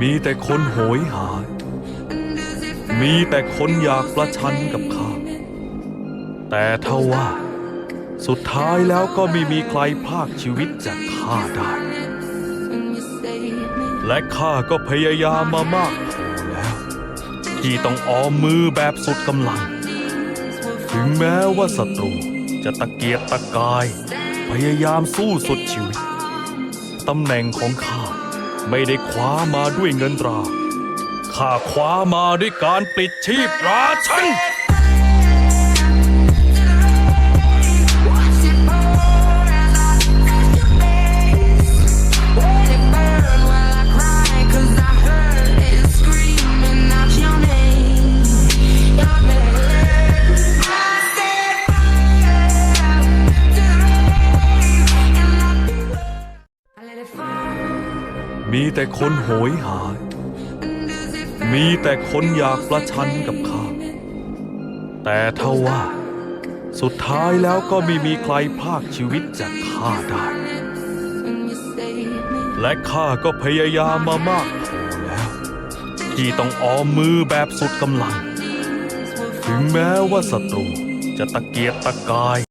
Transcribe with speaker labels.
Speaker 1: มีแต่คนโหยหา มีแต่คนอยากประชันกับข้า แต่ทว่า สุดท้ายแล้วก็ไม่มีใครภาคชีวิตจากข้าได้ และข้าก็พยายามมามากพอแล้ว ที่ต้องออมมือแบบสุดกำลัง ถึงแม้ว่าศัตรูจะตะเกียกตะกาย พยายามสู้สุดชีวิต ตำแหน่งของข้า ไม่ได้คว้ามาด้วยเงินตรา ข้าคว้ามาด้วยการปลิดชีพราชัน มีแต่คนโหยหามีแต่คนอยากประชันกับข้า แต่ทว่า สุดท้ายแล้วก็ไม่มีใครภาคชีวิตจากข้าได้ และข้าก็พยายามมามากพอแล้ว ที่ต้องออมมือแบบสุดกำลัง ถึงแม้ว่าศัตรูจะตะเกียกตะกาย